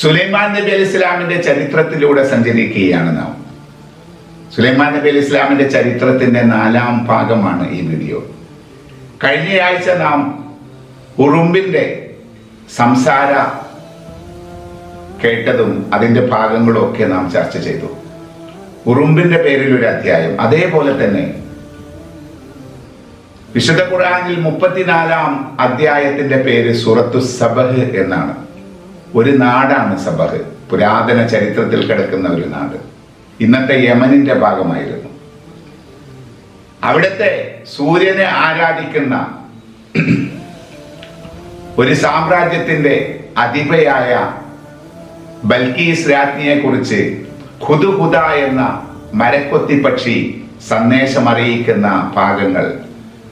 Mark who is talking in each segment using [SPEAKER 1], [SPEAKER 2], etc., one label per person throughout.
[SPEAKER 1] സുലൈമാൻ നബി അലി ഇസ്ലാമിന്റെ ചരിത്രത്തിലൂടെ സഞ്ചരിക്കുകയാണ് നാം. സുലൈമാൻ നബി അലി ഇസ്ലാമിന്റെ ചരിത്രത്തിന്റെ നാലാം ഭാഗമാണ് ഈ വീഡിയോ. കഴിഞ്ഞയാഴ്ച നാം ഉറുമ്പിന്റെ സംസാര കേട്ടതും അതിന്റെ ഭാഗങ്ങളും ഒക്കെ നാം ചർച്ച ചെയ്തു. ഉറുമ്പിന്റെ പേരിൽ ഒരു അധ്യായം. അതേപോലെ തന്നെ വിശുദ്ധ ഖുറാനിൽ മുപ്പത്തിനാലാം അധ്യായത്തിന്റെ പേര് സുറത്തു സബഹ് എന്നാണ്. ഒരു നാടാണ് സബഹ്. പുരാതന ചരിത്രത്തിൽ കിടക്കുന്ന ഒരു നാട്. ഇന്നത്തെ യമനിന്റെ ഭാഗമായിരുന്നു. അവിടുത്തെ സൂര്യനെ ആരാധിക്കുന്ന ഒരു സാമ്രാജ്യത്തിന്റെ അധിപയായ ബൽക്കീസ് രാജ്ഞിയെ കുറിച്ച് ഖുദുഹുദ എന്ന മരക്കൊത്തി പക്ഷി സന്ദേശം അറിയിക്കുന്ന ഭാഗങ്ങൾ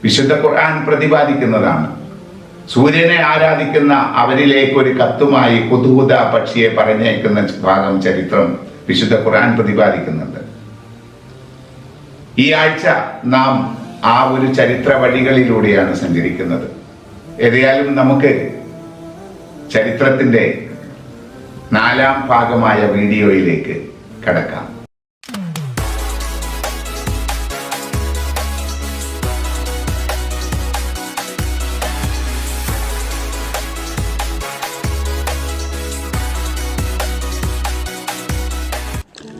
[SPEAKER 1] വിശുദ്ധ ഖുർആൻ പ്രതിപാദിക്കുന്നതാണ്. സൂര്യനെ ആരാധിക്കുന്ന അവരിലേക്ക് ഒരു കത്തുമായി കുതുകുത പക്ഷിയെ പറഞ്ഞയക്കുന്ന ഭാഗം ചരിത്രം വിശുദ്ധ ഖുർആൻ പ്രതിപാദിക്കുന്നുണ്ട്. ഈ ആഴ്ച നാം ആ ഒരു ചരിത്ര വഴികളിലൂടെയാണ് സഞ്ചരിക്കുന്നത്. ഏതായാലും നമുക്ക് ചരിത്രത്തിന്റെ നാലാം ഭാഗമായ വീഡിയോയിലേക്ക് കടക്കാം.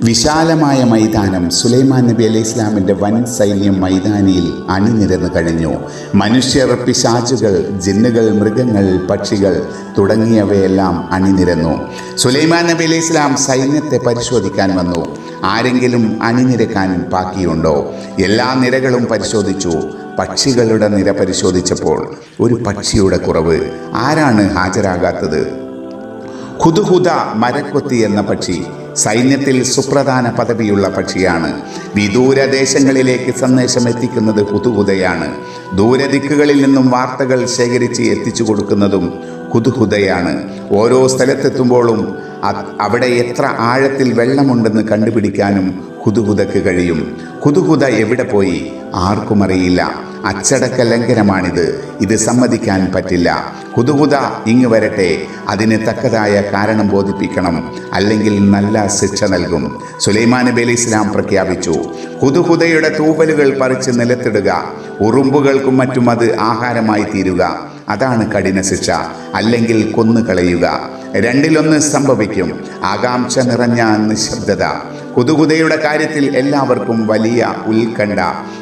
[SPEAKER 2] വിശാലമായ മൈതാനം സുലൈമാൻ നബി അലൈഹി ഇസ്ലാമിന്റെ വൻ സൈന്യം മൈതാനിയിൽ അണിനിരന്നു കഴിഞ്ഞു. മനുഷ്യർ പിശാചുകൾ ജിന്നുകൾ മൃഗങ്ങൾ പക്ഷികൾ തുടങ്ങിയവയെല്ലാം അണിനിരന്നു. സുലൈമാൻ നബി അലൈഹി ഇസ്ലാം സൈന്യത്തെ പരിശോധിക്കാൻ വന്നു. ആരെങ്കിലും അണിനിരക്കാൻ ബാക്കിയുണ്ടോ? എല്ലാ നിരകളും പരിശോധിച്ചു. പക്ഷികളുടെ നിര പരിശോധിച്ചപ്പോൾ ഒരു പക്ഷിയുടെ കുറവ്. ആരാണ് ഹാജരാകാത്തത്? ഹുദുഹുദ മരക്കൊത്തി എന്ന പക്ഷി. സൈന്യത്തിൽ സുപ്രധാന പദവിയുള്ള പക്ഷിയാണ്. വിദൂര ദേശങ്ങളിലേക്ക് സന്ദേശം എത്തിക്കുന്നത് കുതുകുതയാണ് ദൂരദിക്കുകളിൽ നിന്നും വാർത്തകൾ ശേഖരിച്ച് എത്തിച്ചു കൊടുക്കുന്നതും കുതുകുതയാണ് ഓരോ സ്ഥലത്തെത്തുമ്പോഴും അവിടെ എത്ര ആഴത്തിൽ വെള്ളമുണ്ടെന്ന് കണ്ടുപിടിക്കാനും ഹുദുഹുദക്ക് കഴിയും. കുതുകുത എവിടെ പോയി? ആർക്കും അറിയില്ല. അച്ചടക്ക ലംഘനമാണിത്. ഇത് സമ്മതിക്കാൻ പറ്റില്ല. കുതുകുത ഇങ്ങ് വരട്ടെ. അതിന് തക്കതായ കാരണം ബോധിപ്പിക്കണം. അല്ലെങ്കിൽ നല്ല ശിക്ഷ നൽകും. സുലൈമാൻ നബി അലി ഇസ്ലാം പ്രഖ്യാപിച്ചു. കുതുകുതയുടെ തൂവലുകൾ പറിച്ച് നിലത്തിടുക. ഉറുമ്പുകൾക്കും മറ്റും അത് ആഹാരമായി തീരുക. അതാണ് കഠിന ശിക്ഷ. അല്ലെങ്കിൽ കൊന്നുകളയുക. രണ്ടിലൊന്ന് സംഭവിക്കും. ആകാംക്ഷ നിറഞ്ഞ നിശബ്ദത. കുതുകുതയുടെ കാര്യത്തിൽ എല്ലാവർക്കും വലിയ ഉത്കണ്ഠ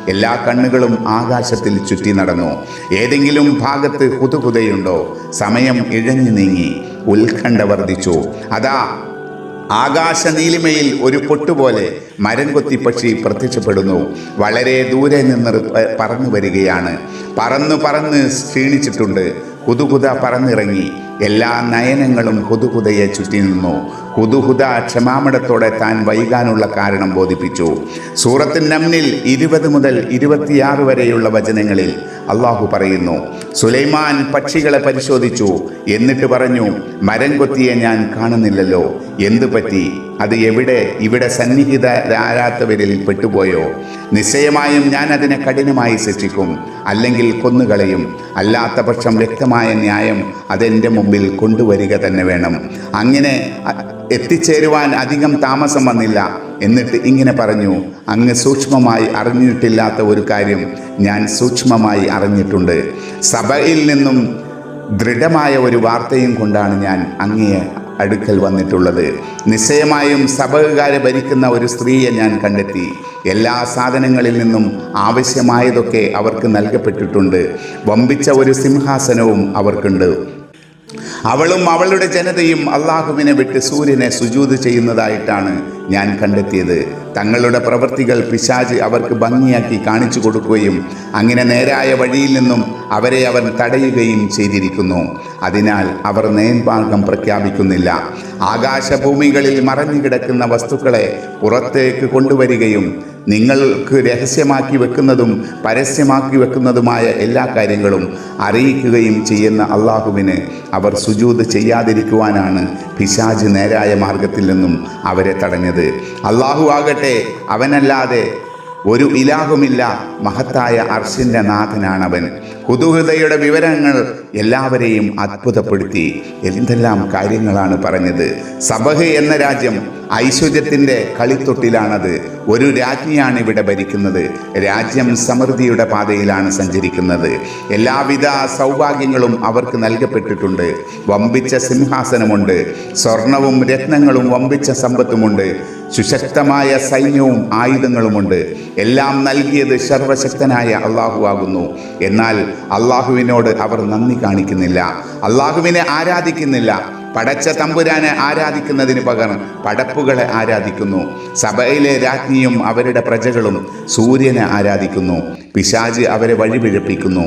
[SPEAKER 2] എല്ലാ കണ്ണുകളും ആകാശത്തിൽ ചുറ്റി നടന്നു. ഏതെങ്കിലും ഭാഗത്ത് കുതുകുതയുണ്ടോ? സമയം ഇഴഞ്ഞു നീങ്ങി. ഉത്കണ്ഠ വർദ്ധിച്ചു. അതാ ആകാശ നീലിമയിൽ ഒരു പൊട്ടുപോലെ മരം കൊത്തി പക്ഷി പ്രത്യക്ഷപ്പെടുന്നു. വളരെ ദൂരെ നിന്ന് പറന്നു വരികയാണ്. പറന്ന് പറന്ന് ക്ഷീണിച്ചിട്ടുണ്ട്. കുതുകുത പറന്നിറങ്ങി. എല്ലാ നയനങ്ങളും കുതുകുതയെ ചുറ്റി നിന്നു. കുതുഹുദ ക്ഷമാമടത്തോടെ താൻ വൈകാനുള്ള കാരണം ബോധിപ്പിച്ചു. സൂറത്തിൻ നമ്നിൽ ഇരുപത് മുതൽ ഇരുപത്തിയാറ് വരെയുള്ള വചനങ്ങളിൽ അള്ളാഹു പറയുന്നു സുലൈമാൻ പക്ഷികളെ പരിശോധിച്ചു. എന്നിട്ട് പറഞ്ഞു മരം കൊത്തിയെ ഞാൻ കാണുന്നില്ലല്ലോ. എന്തു പറ്റി? അത് എവിടെ? ഇവിടെ സന്നിഹിതരാരാത്തവരിൽ പെട്ടുപോയോ? നിശ്ചയമായും ഞാൻ അതിനെ കഠിനമായി ശിക്ഷിക്കും അല്ലെങ്കിൽ കൊന്നുകളയും. അല്ലാത്ത പക്ഷം വ്യക്തമായ ന്യായം അതെന്റെ മുമ്പിൽ കൊണ്ടുവരിക തന്നെ വേണം. അങ്ങനെ എത്തിച്ചേരുവാൻ അധികം താമസം വന്നില്ല. എന്നിട്ട് ഇങ്ങനെ പറഞ്ഞു അങ്ങ് സൂക്ഷ്മമായി അറിഞ്ഞിട്ടില്ലാത്ത ഒരു കാര്യം ഞാൻ സൂക്ഷ്മമായി അറിഞ്ഞിട്ടുണ്ട്. സഭയിൽ നിന്നും ദൃഢമായ ഒരു വാർത്തയും കൊണ്ടാണ് ഞാൻ അങ്ങയെ അടുക്കൽ വന്നിട്ടുള്ളത്. നിശ്ചയമായും സഭകാരെ ഭരിക്കുന്ന ഒരു സ്ത്രീയെ ഞാൻ കണ്ടെത്തി. എല്ലാ സാധനങ്ങളിൽ നിന്നും ആവശ്യമായതൊക്കെ അവർക്ക് നൽകപ്പെട്ടിട്ടുണ്ട്. വമ്പിച്ച ഒരു സിംഹാസനവും അവർക്കുണ്ട്. അവളും അവളുടെ ജനതയും അള്ളാഹുവിനെ വിട്ട് സൂര്യനെ സുജൂത് ചെയ്യുന്നതായിട്ടാണ് ഞാൻ കണ്ടെത്തിയത്. തങ്ങളുടെ പ്രവൃത്തികൾ പിശാജ് അവർക്ക് ഭംഗിയാക്കി കാണിച്ചു കൊടുക്കുകയും അങ്ങനെ നേരായ വഴിയിൽ നിന്നും അവരെ അവൻ തടയുകയും ചെയ്തിരിക്കുന്നു. അതിനാൽ അവർ നേൻമാർഗം പ്രഖ്യാപിക്കുന്നില്ല. ആകാശഭൂമികളിൽ മറഞ്ഞു കിടക്കുന്ന വസ്തുക്കളെ പുറത്തേക്ക് കൊണ്ടുവരികയും നിങ്ങൾക്ക് രഹസ്യമാക്കി വെക്കുന്നതും പരസ്യമാക്കി വെക്കുന്നതുമായ എല്ലാ കാര്യങ്ങളും അറിയിക്കുകയും ചെയ്യുന്ന അള്ളാഹുവിന് അവർ സുജൂത് ചെയ്യാതിരിക്കുവാനാണ് പിശാജ് നേരായ മാർഗത്തിൽ നിന്നും അവരെ തടഞ്ഞത്. അള്ളാഹു ആകട്ടെ അവനല്ലാതെ ഒരു ഇലാഹുമില്ല മഹത്തായ അർഷിന്റെ നാഥനാണവൻ. ഹുദുഹൃദയുടെ വിവരങ്ങൾ എല്ലാവരെയും അത്ഭുതപ്പെടുത്തി. എന്തെല്ലാം കാര്യങ്ങളാണ് പറഞ്ഞത്? സബഹ് എന്ന രാജ്യം ഐശ്വര്യത്തിന്റെ കളിത്തൊട്ടിലാണത്. ഒരു രാജ്ഞിയാണ് ഇവിടെ ഭരിക്കുന്നത്. രാജ്യം സമൃദ്ധിയുടെ പാതയിലാണ് സഞ്ചരിക്കുന്നത്. എല്ലാവിധ സൗഭാഗ്യങ്ങളും അവർക്ക് നൽകപ്പെട്ടിട്ടുണ്ട്. വമ്പിച്ച സിംഹാസനമുണ്ട്. സ്വർണവും രത്നങ്ങളും വമ്പിച്ച സമ്പത്തുമുണ്ട്. സുശക്തമായ സൈന്യവും ആയുധങ്ങളുമുണ്ട്. എല്ലാം നൽകിയത് സർവശക്തനായ അള്ളാഹു ആകുന്നു. എന്നാൽ അള്ളാഹുവിനോട് അവർ നന്ദി കാണിക്കുന്നില്ല. അള്ളാഹുവിനെ ആരാധിക്കുന്നില്ല. പടച്ച തമ്പുരാനെ ആരാധിക്കുന്നതിന് പകരം പടപ്പുകളെ ആരാധിക്കുന്നു. സഭയിലെ രാജ്ഞിയും അവരുടെ പ്രജകളും സൂര്യനെ ആരാധിക്കുന്നു. പിശാജ് അവരെ വഴിപിഴപ്പിക്കുന്നു.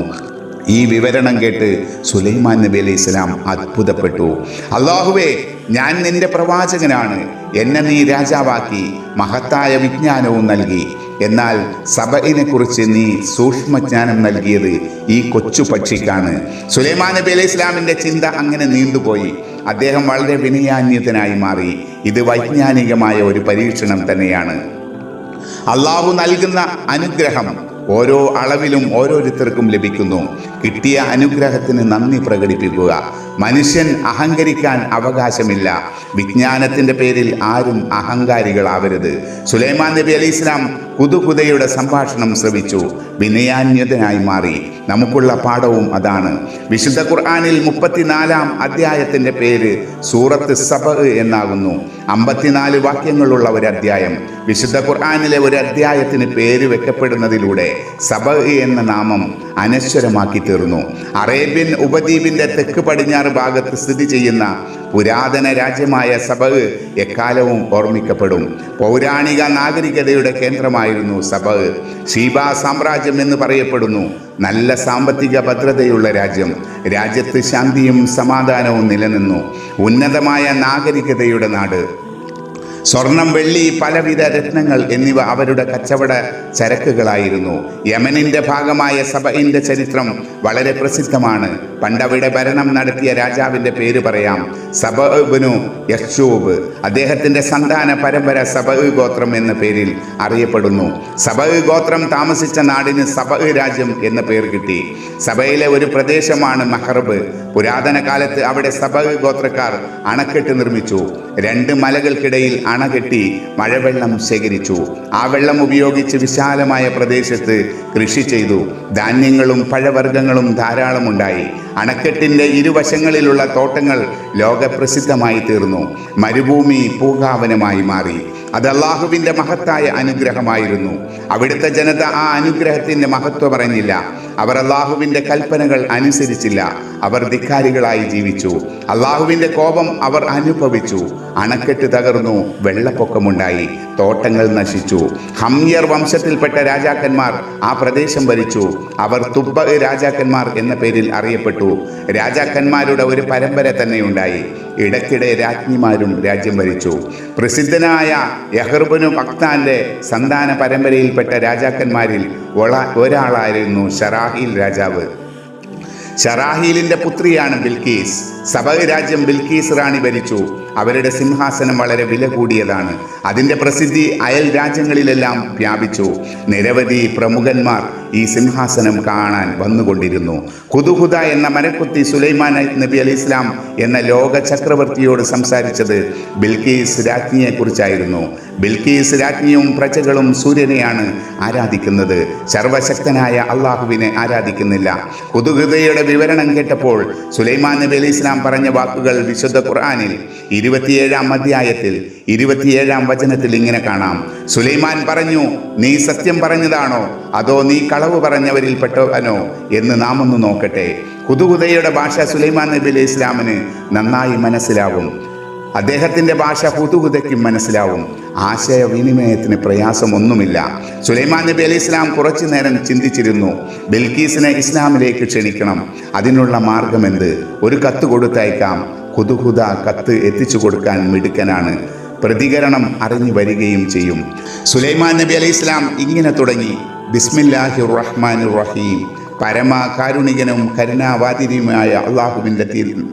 [SPEAKER 2] ഈ വിവരണം കേട്ട് സുലൈമാൻ നബി അലൈഹി ഇസ്ലാം അത്ഭുതപ്പെട്ടു. അള്ളാഹുവേ ഞാൻ നിന്റെ പ്രവാചകനാണ്. എന്നെ നീ രാജാവാക്കി മഹത്തായ വിജ്ഞാനവും നൽകി. എന്നാൽ സബയിനെ കുറിച്ച് നീ സൂക്ഷ്മജ്ഞാനം നൽകിയത് ഈ കൊച്ചു പക്ഷിക്കാണ്. സുലൈമാൻ നബി അലൈഹി ഇസ്ലാമിന്റെ ചിന്ത അങ്ങനെ നീണ്ടുപോയി. അദ്ദേഹം വളരെ വിനയാന്യതനായി മാറി. ഇത് വൈജ്ഞാനികമായ ഒരു പരീക്ഷണം തന്നെയാണ്. അള്ളാഹു നൽകുന്ന അനുഗ്രഹം ഓരോ അളവിലും ഓരോരുത്തർക്കും ലഭിക്കുന്നു. കിട്ടിയ അനുഗ്രഹത്തിന് നന്ദി പ്രകടിപ്പിക്കുക. മനുഷ്യൻ അഹങ്കരിക്കാൻ അവകാശമില്ല. വിജ്ഞാനത്തിന്റെ പേരിൽ ആരും അഹങ്കാരികളാവരുത്. സുലൈമാൻ നബി അലി ഇസ്ലാം കുതുകുതയുടെ സംഭാഷണം ശ്രവിച്ചു. വിനയാന്യതനായി മാറി. നമുക്കുള്ള പാഠവും അതാണ്. വിശുദ്ധ ഖുർആാനിൽ മുപ്പത്തിനാലാം അധ്യായത്തിന്റെ പേര് സൂറത്ത് സബ എന്നാകുന്നു. അമ്പത്തിനാല് വാക്യങ്ങളുള്ള ഒരു അധ്യായം. വിശുദ്ധ ഖുർആാനിലെ ഒരു അധ്യായത്തിന് പേര് വെക്കപ്പെടുന്നതിലൂടെ സബ എന്ന നാമം അനശ്വരമാക്കി തീർന്നു. അറേബ്യൻ ഉപദ്വീപിന്റെ തെക്ക് പടിഞ്ഞാറ് ഭാഗത്ത് സ്ഥിതി ചെയ്യുന്ന പുരാതന രാജ്യമായ സബഹ് എക്കാലവും ഓർമ്മിക്കപ്പെടും. പൗരാണിക നാഗരികതയുടെ കേന്ദ്രമായിരുന്നു സബഹ്. ഷീബ സാമ്രാജ്യം എന്ന് പറയപ്പെടുന്നു. നല്ല സാമ്പത്തിക ഭദ്രതയുള്ള രാജ്യം. രാജ്യത്ത് ശാന്തിയും സമാധാനവും നിലനിന്നു. ഉന്നതമായ നാഗരികതയുടെ നാട്. സ്വർണം വെള്ളി പലവിധ രത്നങ്ങൾ എന്നിവ അവരുടെ കച്ചവട ചരക്കുകളായിരുന്നു. യമനിന്റെ ഭാഗമായ സബയിന്റെ ചരിത്രം വളരെ പ്രസിദ്ധമാണ്. പണ്ടവിടെ ഭരണം നടത്തിയ രാജാവിന്റെ പേര് പറയാം സബനു യക്ഷൂബ് അദ്ദേഹത്തിന്റെ സന്താന പരമ്പര സബഹ് ഗോത്രം എന്ന പേരിൽ അറിയപ്പെടുന്നു. സബഹ് ഗോത്രം താമസിച്ച നാടിന് സബഹ് രാജ്യം എന്ന പേര് കിട്ടി. സഭയിലെ ഒരു പ്രദേശമാണ് മഹർബ് പുരാതന കാലത്ത് അവിടെ സബഹ് ഗോത്രക്കാർ അണക്കെട്ട് നിർമ്മിച്ചു. രണ്ട് മലകൾക്കിടയിൽ അണ കെട്ടി മഴവെള്ളം ശേഖരിച്ചു. ആ വെള്ളം ഉപയോഗിച്ച് വിശാലമായ പ്രദേശത്ത് കൃഷി ചെയ്തു. ധാന്യങ്ങളും പഴവർഗങ്ങളും ധാരാളമുണ്ടായി. അണക്കെട്ടിന്റെ ഇരുവശങ്ങളിലുള്ള തോട്ടങ്ങൾ ലോകപ്രസിദ്ധമായി തീർന്നു. മരുഭൂമി പൂങ്കാവനമായി മാറി. അത് അള്ളാഹുവിന്റെ മഹത്തായ അനുഗ്രഹമായിരുന്നു. അവിടുത്തെ ജനത ആ അനുഗ്രഹത്തിന്റെ മഹത്വം അറിഞ്ഞില്ല. അവർ അള്ളാഹുവിന്റെ കൽപ്പനകൾ അനുസരിച്ചില്ല. അവർ ധിക്കാരികളായി ജീവിച്ചു. അള്ളാഹുവിന്റെ കോപം അവർ അനുഭവിച്ചു. അണക്കെട്ട് തകർന്നു. വെള്ളപ്പൊക്കമുണ്ടായി. തോട്ടങ്ങൾ നശിച്ചു. ഹംയർ വംശത്തിൽപ്പെട്ട രാജാക്കന്മാർ ആ പ്രദേശം ഭരിച്ചു. അവർ തുബ്ബ രാജാക്കന്മാർ എന്ന പേരിൽ അറിയപ്പെട്ടു. രാജാക്കന്മാരുടെ ഒരു പരമ്പര തന്നെയുണ്ടായി. ഇടയ്ക്കിടെ രാജ്ഞിമാരും രാജ്യം ഭരിച്ചു. പ്രസിദ്ധനായ യഹർബനു ഭക്താന്റെ സന്താന പരമ്പരയിൽപ്പെട്ട രാജാക്കന്മാരിൽ ഒരാളായിരുന്നു ഷറാഹിൽ രാജാവ്. ഷറാഹീലിന്റെ പുത്രിയാണ് ബിൽക്കീസ്. സബഹ് രാജ്യം ബിൽക്കീസ് റാണി ഭരിച്ചു. അവരുടെ സിംഹാസനം വളരെ വില കൂടിയതാണ്. അതിന്റെ പ്രസിദ്ധി അയൽ രാജ്യങ്ങളിലെല്ലാം വ്യാപിച്ചു. നിരവധി പ്രമുഖന്മാർ ഈ സിംഹാസനം കാണാൻ വന്നുകൊണ്ടിരുന്നു. ഹുദുഹുദ എന്ന മരക്കുത്തി സുലൈമാൻ നബി അലി ഇസ്ലാം എന്ന ലോക ചക്രവർത്തിയോട് സംസാരിച്ചത് ബിൽക്കീസ് രാജ്ഞിയെ കുറിച്ചായിരുന്നു ബിൽക്കീസ് രാജ്ഞിയും പ്രജകളും സൂര്യനെയാണ് ആരാധിക്കുന്നത്. സർവശക്തനായ അള്ളാഹുവിനെ ആരാധിക്കുന്നില്ല. കുതുകൃതയുടെ വിവരണം കേട്ടപ്പോൾ സുലൈമാൻ നബി അലി ഇസ്ലാം പറഞ്ഞ വാക്കുകൾ വിശുദ്ധ ഖുർആാനിൽ ഇരുപത്തിയേഴാം അധ്യായത്തിൽ ഇരുപത്തിയേഴാം വചനത്തിൽ ഇങ്ങനെ കാണാം. സുലൈമാൻ പറഞ്ഞു നീ സത്യം പറഞ്ഞതാണോ? അതോ നീ കളവ് പറഞ്ഞവരിൽ പെട്ടവനോ? എന്ന് നാം ഒന്ന് നോക്കട്ടെ. കുതുകുതയുടെ ഭാഷ സുലൈമാൻ നബി അലൈഹി ഇസ്ലാമിന് നന്നായി മനസ്സിലാവും. അദ്ദേഹത്തിന്റെ ഭാഷ ഹുതുഹുതയ്ക്കും മനസ്സിലാവും. ആശയവിനിമയത്തിന് പ്രയാസമൊന്നുമില്ല. സുലൈമാൻ നബി അലി ഇസ്ലാം കുറച്ചു നേരം ചിന്തിച്ചിരുന്നു ബിൽക്കീസിനെ ഇസ്ലാമിലേക്ക് ക്ഷണിക്കണം. അതിനുള്ള മാർഗമെന്ത്? ഒരു കത്ത് കൊടുത്തയക്കാം. ഹുദുഹുദ കത്ത് എത്തിച്ചു കൊടുക്കാൻ മിടുക്കനാണ്. പ്രതികരണം അറിഞ്ഞു വരികയും ചെയ്യും. സുലൈമാൻ നബി അലൈഹി ഇസ്ലാം ഇങ്ങനെ തുടങ്ങി. ബിസ്മില്ലാഹി റഹ്മാൻ റഹീം. പരമകാരുണികനും കരുണാവാതിരിയുമായ അള്ളാഹുവിന്റെ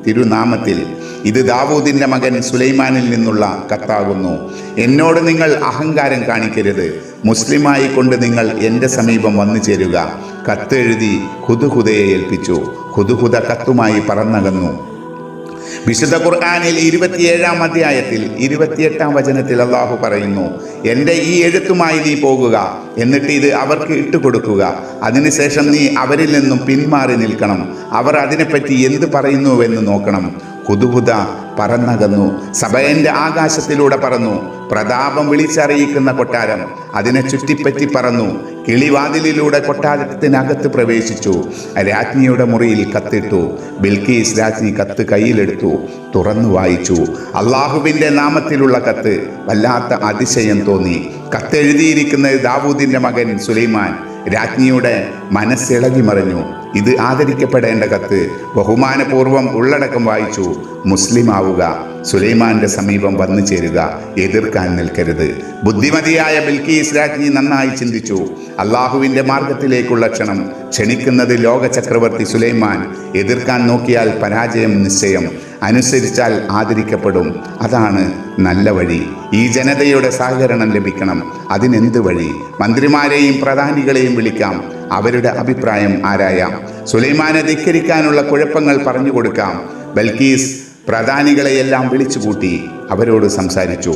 [SPEAKER 2] തിരുനാമത്തിൽ ഇത് ദാവൂദിന്റെ മകൻ സുലൈമാനിൽ നിന്നുള്ള കത്താകുന്നു. എന്നോട് നിങ്ങൾ അഹങ്കാരം കാണിക്കരുത്. മുസ്ലിമായി കൊണ്ട് നിങ്ങൾ എന്റെ സമീപം വന്നു ചേരുക. കത്തെഴുതി ഹുദുഹുദയെ ഏൽപ്പിച്ചു. ഹുദുഹുദ കത്തുമായി പറന്നകന്നു. വിശുദ്ധ ഖുർആാനിൽ ഇരുപത്തിയേഴാം അധ്യായത്തിൽ ഇരുപത്തിയെട്ടാം വചനത്തിൽ അള്ളാഹു പറയുന്നു എന്റെ ഈ എഴുത്തുമായി നീ പോകുക എന്നിട്ട് ഇത് അവർക്ക് ഇട്ടുകൊടുക്കുക. അതിനുശേഷം നീ അവരിൽ നിന്നും പിന്മാറി നിൽക്കണം. അവർ അതിനെപ്പറ്റി എന്ത് പറയുന്നുവെന്ന് നോക്കണം. കുതുകുത പറന്നകന്നു. സഭയന്റെ ആകാശത്തിലൂടെ പറന്നു. പ്രതാപം വിളിച്ചറിയിക്കുന്ന കൊട്ടാരം അതിനെ ചുറ്റിപ്പറ്റി പറന്നു. കിളിവാതിലിലൂടെ കൊട്ടാരത്തിനകത്ത് പ്രവേശിച്ചു. രാജ്ഞിയുടെ മുറിയിൽ കത്തിട്ടു. ബിൽക്കീസ് രാജ്ഞി കത്ത് കയ്യിലെടുത്തു. തുറന്നു വായിച്ചു. അള്ളാഹുവിന്റെ നാമത്തിലുള്ള കത്ത് വല്ലാത്ത അതിശയം തോന്നി. കത്തെഴുതിയിരിക്കുന്നത് ദാവൂദിന്റെ മകൻ സുലൈമാൻ. രാജ്ഞിയുടെ മനസ്സിളകി മറിഞ്ഞു. ഇത് ആദരിക്കപ്പെടേണ്ട കത്ത് ബഹുമാനപൂർവം ഉള്ളടക്കം വായിച്ചു. മുസ്ലിം ആവുക സുലൈമാന്റെ സമീപം വന്നു ചേരുക എതിർക്കാൻ നിൽക്കരുത്. ബുദ്ധിമതിയായ ബിൽക്കീസ് രാജ്ഞി നന്നായി ചിന്തിച്ചു. അള്ളാഹുവിന്റെ മാർഗത്തിലേക്കുള്ള ക്ഷണം ക്ഷണിക്കുന്നത് ലോക ചക്രവർത്തി സുലൈമാൻ. എതിർക്കാൻ നോക്കിയാൽ പരാജയം നിശ്ചയം. അനുസരിച്ചാൽ ആദരിക്കപ്പെടും. അതാണ് നല്ല വഴി. ഈ ജനതയുടെ സഹകരണം ലഭിക്കണം. അതിനെന്ത് വഴി? മന്ത്രിമാരെയും പ്രധാനികളെയും വിളിക്കാം. അവരുടെ അഭിപ്രായം ആരായാം? സുലൈമാനെ ധിക്കരിക്കാനുള്ള കുഴപ്പങ്ങൾ പറഞ്ഞു കൊടുക്കാം. ബൽക്കീസ് പ്രധാനികളെയെല്ലാം വിളിച്ചുകൂട്ടി അവരോട് സംസാരിച്ചു.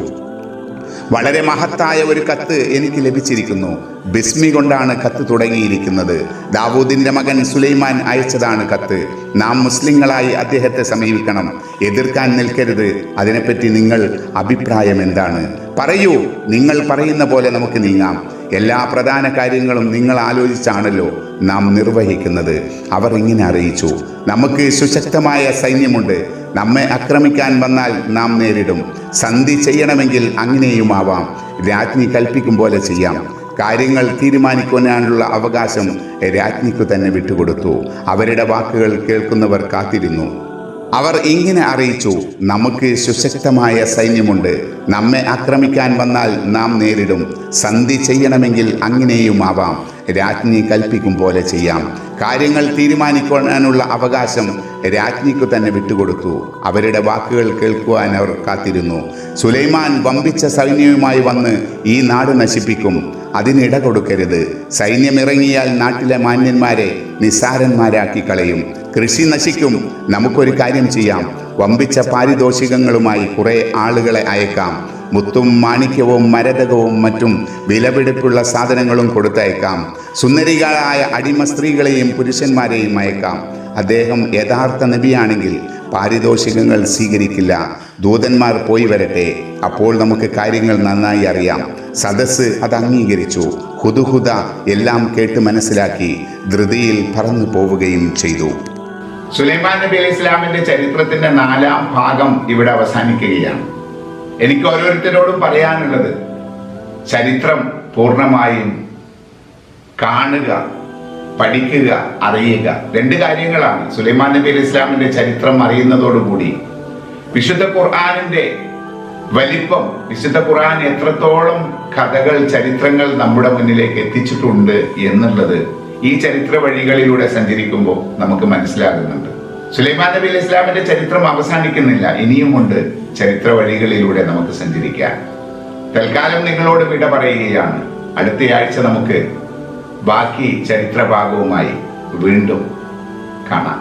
[SPEAKER 2] വളരെ മഹത്തായ ഒരു കത്ത് എനിക്ക് ലഭിച്ചിരിക്കുന്നു. ബിസ്മി കൊണ്ടാണ് കത്ത് തുടങ്ങിയിരിക്കുന്നത്. ദാവൂദിന്റെ മകൻ സുലൈമാൻ അയച്ചതാണ് കത്ത്. നാം മുസ്ലിങ്ങളായി അദ്ദേഹത്തെ സമീപിക്കണം. എതിർക്കാൻ നിൽക്കരുത്. അതിനെപ്പറ്റി നിങ്ങൾ അഭിപ്രായം എന്താണ്? പറയൂ. നിങ്ങൾ പറയുന്ന പോലെ നമുക്ക് നീങ്ങാം. എല്ലാ പ്രധാന കാര്യങ്ങളും നിങ്ങൾ ആലോചിച്ചാണല്ലോ നാം നിർവഹിക്കുന്നത്. അവർ ഇങ്ങനെ അറിയിച്ചു. നമുക്ക് സുശക്തമായ സൈന്യമുണ്ട്. നമ്മെ ആക്രമിക്കാൻ വന്നാൽ നാം നേരിടും. സന്ധി ചെയ്യണമെങ്കിൽ അങ്ങനെയുമാവാം. രാജ്ഞി കൽപ്പിക്കും പോലെ ചെയ്യാം. കാര്യങ്ങൾ തീരുമാനിക്കുവാനുള്ള അവകാശം രാജ്ഞിക്കു തന്നെ വിട്ടുകൊടുത്തു. അവരുടെ വാക്കുകൾ കേൾക്കുന്നവർ കാത്തിരുന്നു. അവർ ഇങ്ങനെ അറിയിച്ചു നമുക്ക് സുശക്തമായ സൈന്യമുണ്ട്. നമ്മെ ആക്രമിക്കാൻ വന്നാൽ നാം നേരിടും. സന്ധി ചെയ്യണമെങ്കിൽ അങ്ങനെയുമാവാം രാജ്ഞി കൽപ്പിക്കും പോലെ ചെയ്യാം. കാര്യങ്ങൾ തീരുമാനിക്കാനുള്ള അവകാശം രാജ്ഞിക്കു തന്നെ വിട്ടുകൊടുത്തു. അവരുടെ വാക്കുകൾ കേൾക്കുവാൻ അവർ കാത്തിരുന്നു. സുലൈമാൻ വമ്പിച്ച സൈന്യവുമായി വന്ന് ഈ നാട് നശിപ്പിക്കും. അതിനിട കൊടുക്കരുത്. സൈന്യമിറങ്ങിയാൽ നാട്ടിലെ മാന്യന്മാരെ നിസ്സാരന്മാരാക്കി കളയും. കൃഷി നശിക്കും. നമുക്കൊരു കാര്യം ചെയ്യാം. വമ്പിച്ച പാരിതോഷികങ്ങളുമായി കുറേ ആളുകളെ അയക്കാം. മുത്തും മാണിക്യവും മരതകവും മറ്റും വിലപിടിപ്പുള്ള സാധനങ്ങളും കൊടുത്തയക്കാം. സുന്ദരികളായ അടിമ സ്ത്രീകളെയും പുരുഷന്മാരെയും അയക്കാം. അദ്ദേഹം യഥാർത്ഥ നബിയാണെങ്കിൽ പാരിതോഷികങ്ങൾ സ്വീകരിക്കില്ല. ദൂതന്മാർ പോയി വരട്ടെ. അപ്പോൾ നമുക്ക് കാര്യങ്ങൾ നന്നായി അറിയാം. സദസ്സ് അത് അംഗീകരിച്ചു. ഹുദുഹുദ എല്ലാം കേട്ട് മനസ്സിലാക്കി ധൃതിയിൽ പറന്നു പോവുകയും ചെയ്തു.
[SPEAKER 1] സുലൈമാൻ നബി അലൈഹി ഇസ്ലാമിന്റെ ചരിത്രത്തിന്റെ നാലാം ഭാഗം ഇവിടെ അവസാനിക്കുകയാണ്. എനിക്ക് ഓരോരുത്തരോടും പറയാനുള്ളത് ചരിത്രം പൂർണമായും കാണുക പഠിക്കുക അറിയുക. രണ്ട് കാര്യങ്ങളാണ് സുലൈമാൻ നബി അലി ഇസ്ലാമിന്റെ ചരിത്രം അറിയുന്നതോടുകൂടി. വിശുദ്ധ ഖുർആാനിന്റെ വലിപ്പം വിശുദ്ധ ഖുർആൻ എത്രത്തോളം കഥകൾ ചരിത്രങ്ങൾ നമ്മുടെ മുന്നിലേക്ക് എത്തിച്ചിട്ടുണ്ട് എന്നുള്ളത് ഈ ചരിത്ര വഴികളിലൂടെ സഞ്ചരിക്കുമ്പോൾ നമുക്ക് മനസ്സിലാകുന്നുണ്ട്. സുലൈമാൻ നബി ഇസ്ലാമിന്റെ ചരിത്രം അവസാനിക്കുന്നില്ല. ഇനിയുമുണ്ട് ചരിത്ര വഴികളിലൂടെ നമുക്ക് സഞ്ചരിക്കാം. തൽക്കാലം നിങ്ങളോട് വിട പറയുകയാണ്. അടുത്തയാഴ്ച നമുക്ക് ബാക്കി ചരിത്ര ഭാഗവുമായി വീണ്ടും കാണാം.